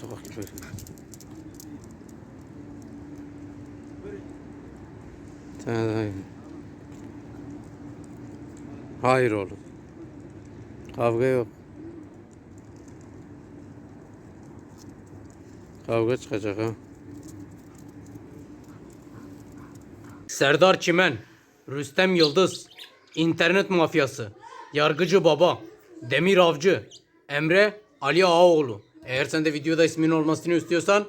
Sokak köpeği. Tane daha. Hayır oğlum. Kavga yok. Kavga çıkacak ha. Serdar Çimen, Rüstem Yıldız, İnternet Mafyası, Yargıcı Baba, Demir Avcı, Emre Ali Ağaoğlu. Eğer sen de videoda ismin olmasını istiyorsan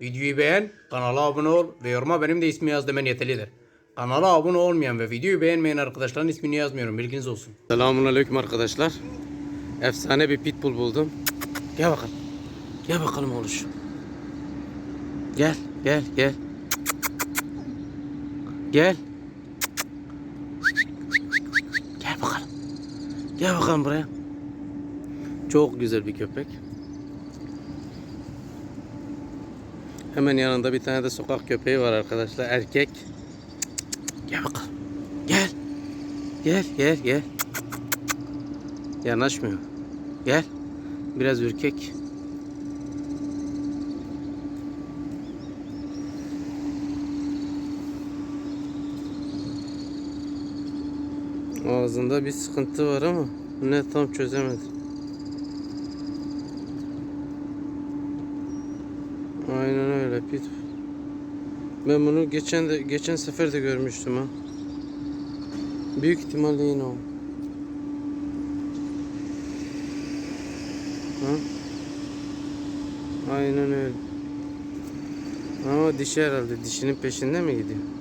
videoyu beğen, kanala abone ol ve yoruma benim de ismi yaz demen yeterlidir. Kanala abone olmayan ve videoyu beğenmeyen arkadaşların ismini yazmıyorum bilginiz olsun. Selamun aleyküm arkadaşlar. Efsane bir pitbull buldum. Gel bakalım. Gel bakalım oğluşum. Gel, gel, gel. Gel. Gel bakalım. Gel bakalım buraya. Çok güzel bir köpek. Hemen yanında bir tane de sokak köpeği var arkadaşlar. Erkek. Gel bakalım. Gel. Gel, gel, gel. Yanaşmıyor. Gel. Biraz ürkek. Ağzında bir sıkıntı var ama ne tam çözemedim. Pit. Ben bunu geçen de geçen sefer de görmüştüm ha. Büyük ihtimalle yine o. Ha? Aynen öyle. Ama dişi herhalde. Dişinin peşinde mi gidiyor?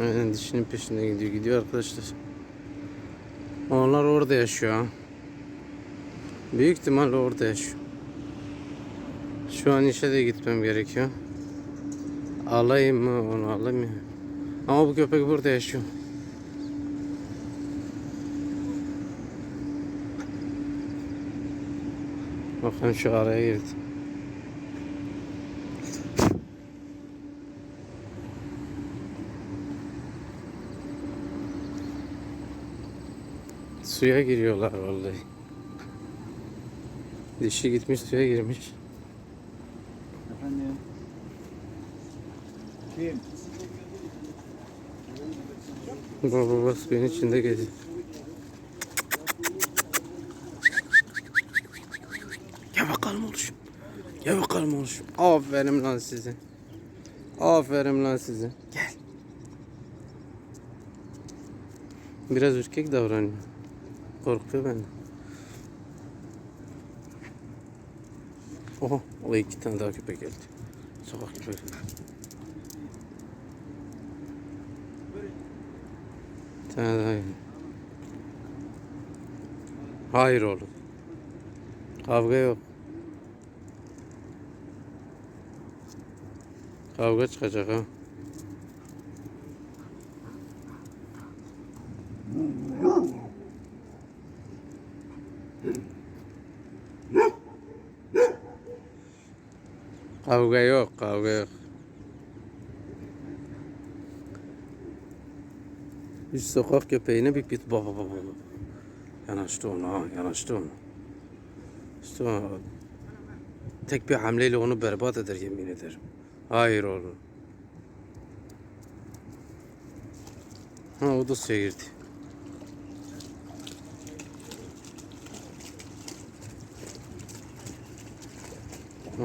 Aynen dişinin peşinde gidiyor. Gidiyor arkadaşlar. Onlar orada yaşıyor. Büyük ihtimalle orada yaşıyor. Şu an işe de gitmem gerekiyor. Alayım mı onu alayım mı? Ama bu köpek burada yaşıyor. Bakın şu araya girdi. Suya giriyorlar vallahi. Dişi gitmiş suya girmiş. Efendim. Kim? Baba baba suyun içinde geziyor. Gel bakalım oluşum. Gel bakalım oluşum. Aferin lan size. Aferin lan size. Gel. Biraz ürkek davranıyor. Korkuyor benden. Oha, o iki tane daha köpek geldi. Sokak köpeği. Bir tane daha. Hayır oğlum. Kavga yok. Kavga çıkacak ha. Kavga yok, kavga yok. Bir sokak köpeğine bir pit baba baba. Yanaştı ona, ha, yanaştı ona. İşte tek bir hamleyle onu berbat eder yemin ederim. Hayır oğlum. Ha o da suya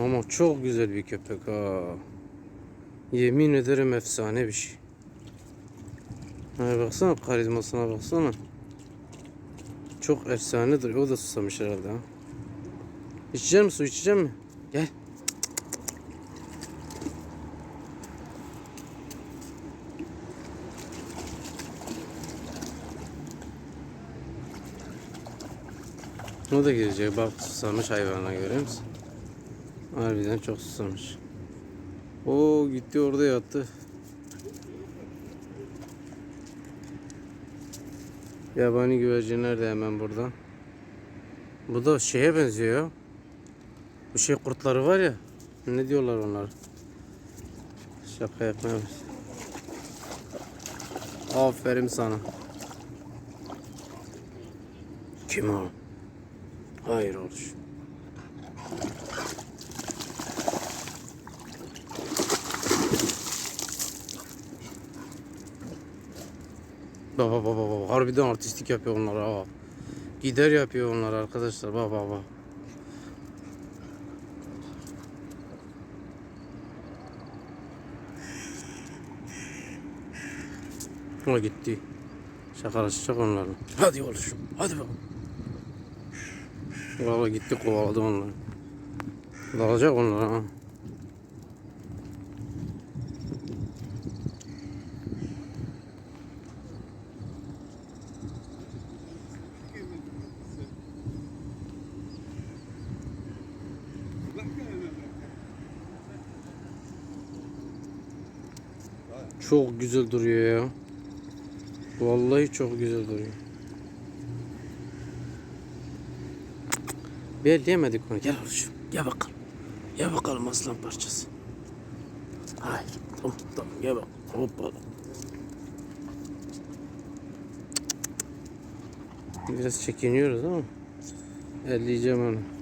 Ama çok güzel bir köpek ha. Yemin ederim efsane bir şey. Ha baksana karizmasına baksana. Çok efsanedir. O da susamış herhalde ha. İçecek misin? Su içecek mi? Gel. O da gelecek. Bak susamış hayvana görüyor musun? Harbiden çok susamış. O gitti orada yattı. Yabani güvercinler de hemen burada. Bu da şeye benziyor. Bu şey kurtları var ya. Ne diyorlar onlar? Şaka başladı. Aferin sana. Kim o? Hayır oluş. Baba baba baba harbiden artistik yapıyor onlar ha. Gider yapıyor onlar arkadaşlar baba baba. O gitti. Şakalaşacak onlarla. Hadi oluşum. Hadi bakalım. Valla gitti kovaladı onları. Dalacak onlara ha. Çok güzel duruyor ya. Vallahi çok güzel duruyor. Belleyemedik onu. Gel oğlum. Gel bakalım. Gel bakalım aslan parçası. Hayır. Tamam tamam gel bak. Hoppa. Biraz çekiniyoruz ama elleyeceğim onu.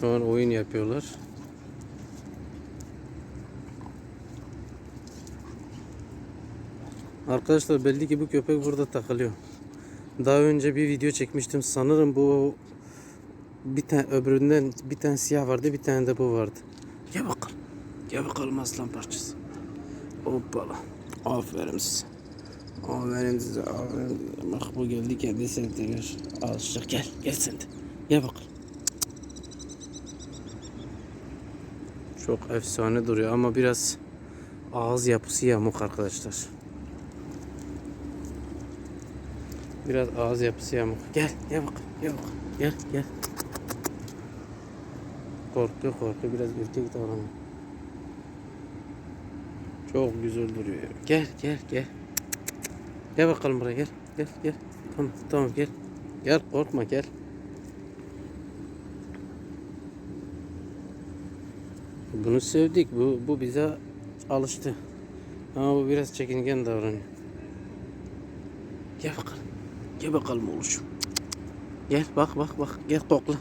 Şu an oyun yapıyorlar. Arkadaşlar belli ki bu köpek burada takılıyor. Daha önce bir video çekmiştim. Sanırım bu bir tane öbüründen bir tane siyah vardı, bir tane de bu vardı. Gel bakalım. Gel bakalım aslan parçası. Hoppala. Aferin size. Aferin size. Aferin size. Bak bu geldi kendi sevdirir. Alışacak. Gel. Gel sen de. Gel bakalım. Çok efsane duruyor ama biraz ağız yapısı yamuk arkadaşlar. Biraz ağız yapısı yamuk. Gel, gel bak, gel bak. Gel, gel. Korkuyor, korkuyor. Biraz ürkek davranıyor. Çok güzel duruyor. Gel, gel, gel. Gel bakalım buraya gel. Gel, gel. Tamam, tamam gel. Gel, korkma gel. Bunu sevdik. Bu, bu bize alıştı. Ama bu biraz çekingen davranıyor. Gel bakalım. Gel bakalım oğlum. Gel bak bak bak. Gel kokla.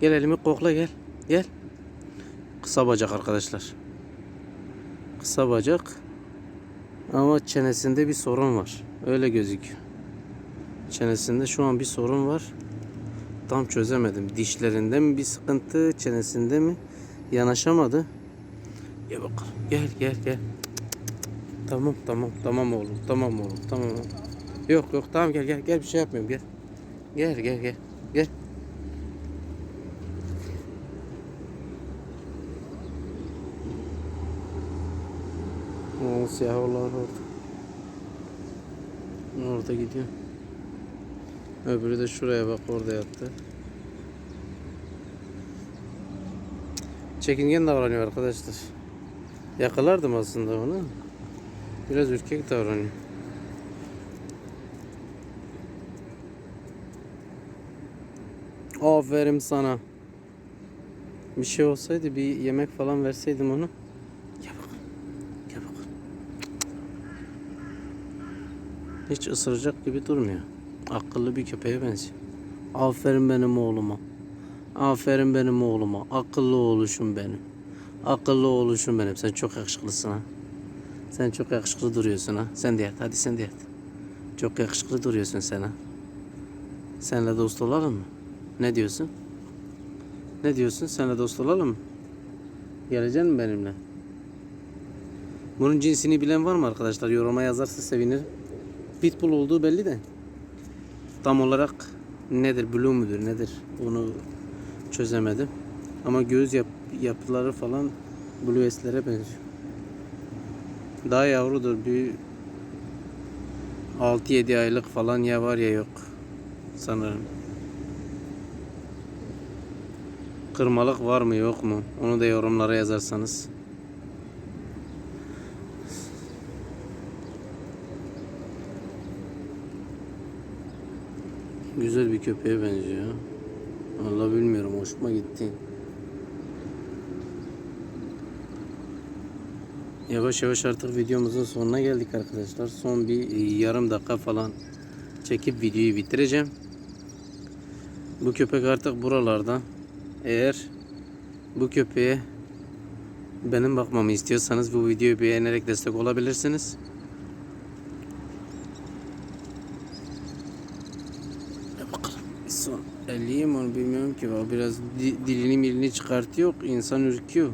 Gel elimi kokla gel. Gel. Kısa bacak arkadaşlar. Kısa bacak. Ama çenesinde bir sorun var. Öyle gözüküyor. Çenesinde şu an bir sorun var. Tam çözemedim. Dişlerinde mi bir sıkıntı, çenesinde mi? Yanaşamadı. Gel bakalım. Gel gel gel. Tamam tamam tamam oğlum. Tamam oğlum. Tamam. Yok yok tamam gel gel gel bir şey yapmıyorum gel. Gel gel gel. Gel. O siyah oğlan orada. Orada gidiyor. Öbürü de şuraya bak orada yattı. Çekingen davranıyor arkadaşlar. Yakalardım aslında onu. Biraz ürkek davranıyor. Aferin sana. Bir şey olsaydı bir yemek falan verseydim onu. Gel bakalım. Gel bakalım. Hiç ısıracak gibi durmuyor. Akıllı bir köpeğe benziyor. Aferin benim oğluma. Aferin benim oğluma. Akıllı oğluşum benim. Akıllı oğluşum benim. Sen çok yakışıklısın ha. Sen çok yakışıklı duruyorsun ha. Sen de yat. Hadi sen de yat. Çok yakışıklı duruyorsun sen ha. Senle dost olalım mı? Ne diyorsun? Ne diyorsun? Senle dost olalım mı? Gelecek mi benimle? Bunun cinsini bilen var mı arkadaşlar? Yoruma yazarsa sevinirim. Pitbull olduğu belli de. Tam olarak nedir? Blue müdür? Nedir? Onu çözemedim. Ama göz yap yapıları falan Blue S'lere benziyor. Daha yavrudur. Bir 6-7 aylık falan ya var ya yok. Sanırım. Kırmalık var mı yok mu? Onu da yorumlara yazarsanız. Güzel bir köpeğe benziyor. Vallahi bilmiyorum hoşuma gitti. Yavaş yavaş artık videomuzun sonuna geldik arkadaşlar. Son bir e, yarım dakika falan çekip videoyu bitireceğim. Bu köpek artık buralarda. Eğer bu köpeğe benim bakmamı istiyorsanız bu videoyu beğenerek destek olabilirsiniz. Ya bakalım. Bir son elleyeyim onu bilmiyorum ki. O biraz di- dilini milini çıkartıyor. insan ürküyor.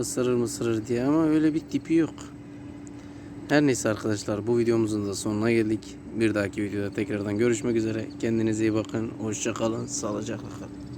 Isırır mısırır diye ama öyle bir tipi yok. Her neyse arkadaşlar bu videomuzun da sonuna geldik. Bir dahaki videoda tekrardan görüşmek üzere. Kendinize iyi bakın. Hoşça kalın. Sağlıcakla kalın.